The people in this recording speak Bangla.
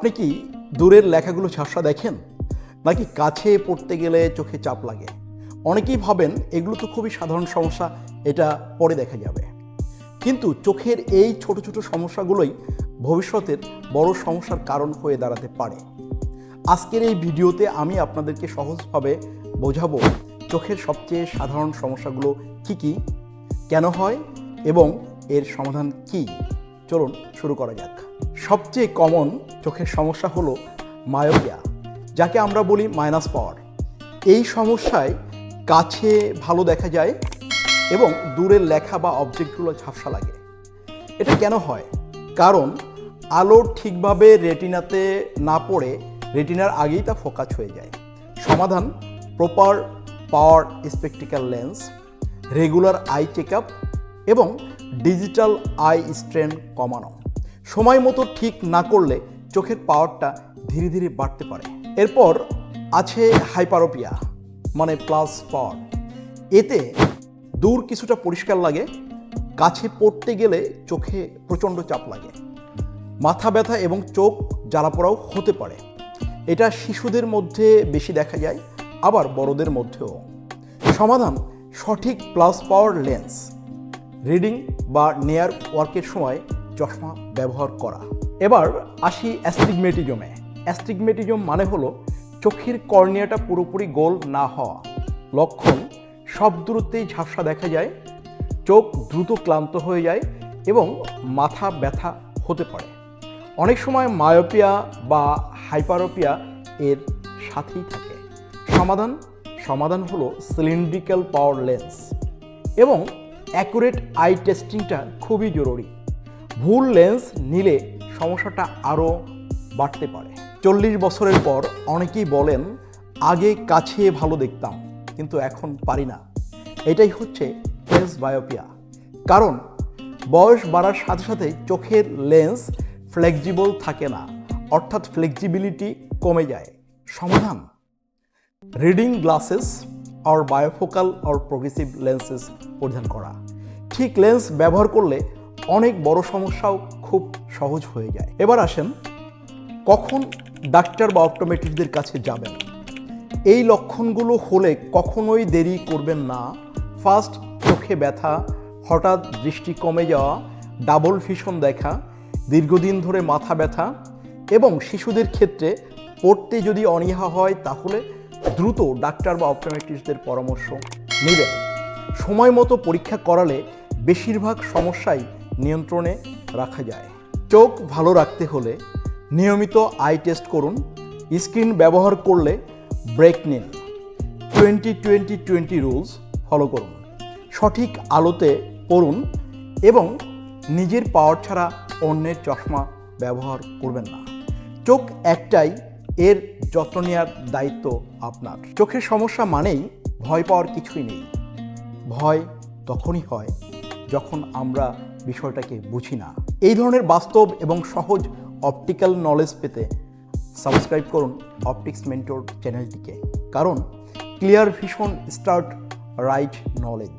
আপনি কি দূরের লেখাগুলো ঝাপসা দেখেন? নাকি কাছে পড়তে গেলে চোখে চাপ লাগে? অনেকেই ভাবেন এগুলো তো খুবই সাধারণ সমস্যা, এটা পরে দেখা যাবে। কিন্তু চোখের এই ছোট ছোট সমস্যাগুলোই ভবিষ্যতের বড় সমস্যার কারণ হয়ে দাঁড়াতে পারে। আজকের এই ভিডিওতে আমি আপনাদেরকে সহজভাবে বোঝাবো চোখের সবচেয়ে সাধারণ সমস্যাগুলো কী কী, কেন হয় এবং এর সমাধান কি? চলুন শুরু করা যাক। সবচেয়ে কমন চোখের সমস্যা হলো মায়োপিয়া যাকে আমরা বলি মাইনাস পাওয়ার এই সমস্যায় কাছে ভালো দেখা যায় এবং দূরের লেখা বা অবজেক্টগুলো ঝাপসা লাগে। এটা কেন হয়? কারণ আলো ঠিকভাবে রেটিনাতে না পড়ে রেটিনার আগেই তা ফোকাস হয়ে যায়। সমাধান proper power spectacle lens regular eye check এবং ডিজিটাল আই স্ট্রেন কমানো। সময় মতো ঠিক না করলে চোখের পাওয়ারটা ধীরে ধীরে বাড়তে পারে। এরপর আছে হাইপারোপিয়া মানে প্লাস পাওয়ার। এতে দূর কিছুটা পরিষ্কার লাগে, কাছে পড়তে গেলে চোখে প্রচণ্ড চাপ লাগে। মাথা ব্যথা এবং চোখ জ্বালাপোড়াও হতে পারে। এটা শিশুদের মধ্যে বেশি দেখা যায়, আবার বড়দের মধ্যেও। সমাধান, সঠিক প্লাস পাওয়ার লেন্স। রিডিং বা নেয়ার ওয়ার্কের সময় চশমা ব্যবহার করা। এবার আসি অ্যাস্টিগমেটিজমে। অ্যাস্টিগমেটিজম মানে হলো চোখের কর্নিয়াটা পুরোপুরি গোল না হওয়া। লক্ষণ, সব দূরত্বেই ঝাপসা দেখা যায়, চোখ দ্রুত ক্লান্ত হয়ে যায় এবং মাথা ব্যথা হতে পারে। অনেক সময় মায়োপিয়া বা হাইপারোপিয়া এর সাথেই থাকে। সমাধান সমাধান হলো সিলিন্ড্রিক্যাল পাওয়ার লেন্স। এবং অ্যাকুরেট আই টেস্টিংটা খুবই জরুরি। ভুল লেন্স নিলে সমস্যাটা আরও বাড়তে পারে। চল্লিশ বছরের পর অনেকেই বলেন, আগে কাছে ভালো দেখতাম, কিন্তু এখন পারি না। এটাই হচ্ছে লেন্স বায়োপিয়া কারণ, বয়স বাড়ার সাথে সাথে চোখের লেন্স ফ্লেক্সিবল থাকে না, অর্থাৎ ফ্লেক্সিবিলিটি কমে যায়। সমাধান? রিডিং গ্লাসেস আর বায়োফোকাল আর প্রোগ্রেসিভ লেন্সেস পরিধান করা। ঠিক লেন্স ব্যবহার করলে অনেক বড় সমস্যাও খুব সহজ হয়ে যায়। এবার আসেন, কখন ডাক্তার বা অপটোমেট্রিকদের কাছে যাবেন? এই লক্ষণগুলো হলে কখনোই দেরি করবেন না। ফার্স্ট, চোখে ব্যথা, হঠাৎ দৃষ্টি কমে যাওয়া, ডাবল ফিশন দেখা, দীর্ঘদিন ধরে মাথা ব্যথা এবং শিশুদের ক্ষেত্রে পড়তে যদি অনীহা হয়, তাহলে দ্রুত ডাক্তার বা অপটোমেট্রিস্টদের পরামর্শ নেবেন। সময় মতো পরীক্ষা করালে বেশিরভাগ সমস্যাই নিয়ন্ত্রণে রাখা যায়। চোখ ভালো রাখতে হলে নিয়মিত আই টেস্ট করুন। স্ক্রিন ব্যবহার করলে ব্রেক নিন। Twenty twenty twenty rules follow করুন। সঠিক আলোতে পড়ুন এবং নিজের পাওয়ার ছাড়া অন্যের চশমা ব্যবহার করবেন না। চোখ একটাই এর যত্ন নেওয়ার দায়িত্ব আপনার। চোখের সমস্যা মানেই ভয় পাওয়ার কিছুই নেই। ভয় তখনই হয় যখন আমরা বিষয়টাকে বুঝি না। এই ধরনের বাস্তব এবং সহজ অপটিক্যাল নলেজ পেতে সাবস্ক্রাইব করুন অপটিক্স মেন্টর চ্যানেলটিকে কারণ clear vision start right knowledge